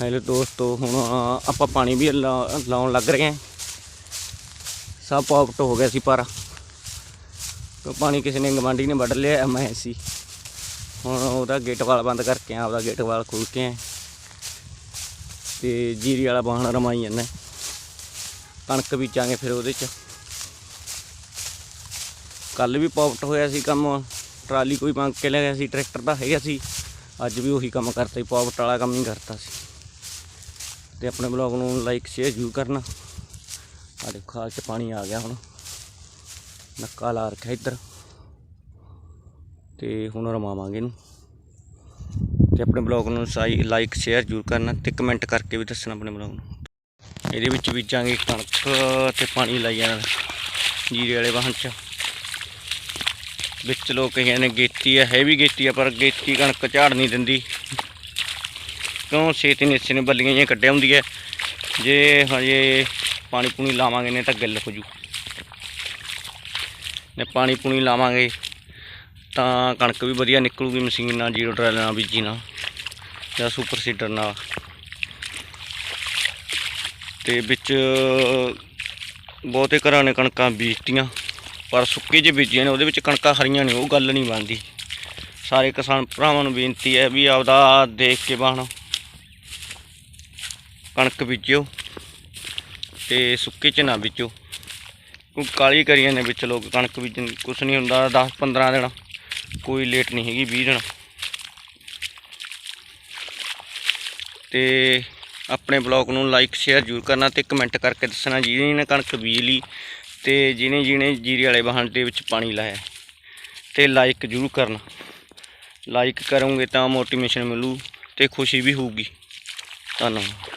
Hello ਦੋਸਤੋ ਹੁਣ ਆਪਾਂ ਪਾਣੀ ਵੀ ਲਾ- ਲਾਉਣ ਲੱਗ ਰਹੇ ਹਾਂ। ਸਭ ਪੌਪਟ ਹੋ ਗਿਆ ਸੀ ਪਰ ਪਾਣੀ ਕਿਸੇ ਨੇ ਗਵਾਂਢੀ ਨੇ ਵੱਢ ਲਿਆ ਮੈਂ ਸੀ। ਹੁਣ ਉਹਦਾ ਗੇਟ ਵਾਲ ਬੰਦ ਕਰਕੇ ਆਇਆ, ਆਪਦਾ ਗੇਟ ਵਾਲ ਖੋਲ ਕੇ ਆਏ। ਤੇ ਜੀਰੀ ਵਾਲਾ ਬਾਹਣ ਰਮਾਈ ਜਾਂਦਾ ਕਣਕ ਬੀਜਾਂਗੇ ਫਿਰ ਉਹਦੇ ਚ। ਕੱਲ ਵੀ ਪੌਪਟ ਹੋਇਆ ਸੀ ਕੰਮ ਟਰਾਲੀ ਕੋਈ ਮੰਗ ਕੇ ਲੈ ਗਿਆ ਸੀ ਟਰੈਕਟਰ ਦਾ ਹੈਗਾ ਸੀ। ਅੱਜ ਵੀ ਉਹੀ ਕੰਮ ਕਰਤਾ ਸੀ ਪੌਪਟ ਵਾਲਾ ਕੰਮ ਹੀ ਕਰਤਾ ਸੀ। ਤੇ ਆਪਣੇ ਬਲੌਗ ਨੂੰ ਲਾਈਕ ਸ਼ੇਅਰ ਜ਼ਰੂਰ ਕਰਨਾ। ਆ ਦੇਖੋ ਖਾਲ ਚ ਪਾਣੀ ਆ ਗਿਆ ਹੁਣ। ਨੱਕਾ ਲਾ ਰੱਖਿਆ ਇੱਧਰ। ਤੇ ਹੁਣ ਰਮਾਵਾਂਗੇ ਇਹਨੂੰ। ਤੇ ਆਪਣੇ ਬਲੌਗ ਨੂੰ ਸਾਈ ਲਾਈਕ ਸ਼ੇਅਰ ਜ਼ਰੂਰ ਕਰਨਾ ਤੇ ਕਮੈਂਟ ਕਰਕੇ ਵੀ ਦੱਸਣਾ ਆਪਣੇ ਬਲੌਗ ਨੂੰ। ਇਹਦੇ ਵਿੱਚ ਬੀਜਾਂਗੇ ਕਣਕ ਤੇ ਪਾਣੀ ਲਾਈ ਜਾਣਾ ਜੀਰੇ ਵਾਲੇ ਵਾਹਨ ਚ। ਵਿੱਚ ਲੋਕ ਕਹਿੰਦੇ ਨੇ ਗੇਤੀ ਹੈ ਹੈਵੀ ਗੇਤੀ ਆ, ਪਰ ਗੇਤੀ ਕਣਕ ਝਾੜ ਨਹੀਂ ਦਿੰਦੀ। ਕਿਉਂ ਛੇਤੀ ਨਿੱਸੇ ਨੇ ਬੱਲੀਆਂ ਜਿਹੀਆਂ ਕੱਢਿਆ ਹੁੰਦੀ ਹੈ ਜੇ ਹਜੇ ਪਾਣੀ ਪੂਣੀ ਲਾਵਾਂਗੇ ਨੇ ਤਾਂ ਗਿੱਲ ਹੋ ਜੂ। ਨੇ ਪਾਣੀ ਪੂਣੀ ਲਾਵਾਂਗੇ ਤਾਂ ਕਣਕ ਵੀ ਵਧੀਆ ਨਿਕਲੂਗੀ ਮਸ਼ੀਨ ਨਾਲ, ਜੀਰੋ ਟਰੈਲ ਨਾਲ, ਬੀਜੀ ਨਾਲ, ਜਾਂ ਸੁਪਰ ਸੀਡਰ ਨਾਲ। ਤੇ ਵਿੱਚ ਬਹੁਤੇ ਘਰਾਂ ਨੇ ਕਣਕਾਂ ਬੀਜਤੀਆਂ, ਪਰ ਸੁੱਕੇ ਜੇ ਬੀਜੀਆਂ ਨੇ, ਉਹਦੇ ਵਿੱਚ ਕਣਕਾਂ ਹਰੀਆਂ ਨੇ, ਉਹ ਗੱਲ ਨਹੀਂ ਬਣਦੀ। ਸਾਰੇ ਕਿਸਾਨ ਭਰਾਵਾਂ ਨੂੰ ਬੇਨਤੀ ਹੈ ਵੀ ਆਪਦਾ ਦੇਖ ਕੇ ਬਾਣ ਕਣਕ ਬੀਜਿਓ ਤੇ ਸੁੱਕੇ ਚ ਨਾ ਬੀਜੋ ਕੋਈ ਕਾਲੀ ਕਰੀਆਂ ਨੇ ਵਿੱਚ ਲੋਕ ਕਣਕ ਬੀਜਣ, ਕੁਛ ਨਹੀਂ ਹੁੰਦਾ 10 15 ਦਿਨ। ਕੋਈ ਲੇਟ ਨਹੀਂ ਹੈਗੀ 20 ਦਿਨ। ਤੇ ਆਪਣੇ ਬਲੌਗ ਨੂੰ ਲਾਈਕ ਸ਼ੇਅਰ ਜ਼ਰੂਰ ਕਰਨਾ ਤੇ ਕਮੈਂਟ ਕਰਕੇ ਦੱਸਣਾ, ਜਿਹਨੇ ਨੇ ਕਣਕ ਬੀਜ ਲਈ ਤੇ ਜਿਹਨੇ ਜਿਹਨੇ ਜੀਰੇ ਵਾਲੇ ਵਾਹਣ ਦੇ ਵਿੱਚ ਪਾਣੀ ਲਾਇਆ, ਤੇ ਲਾਈਕ ਜ਼ਰੂਰ ਕਰਨਾ। ਲਾਈਕ ਕਰੋਗੇ ਤਾਂ ਮੋਟੀਵੇਸ਼ਨ ਮਿਲੂ ਤੇ ਖੁਸ਼ੀ ਵੀ ਹੋਊਗੀ। ਧੰਨਵਾਦ।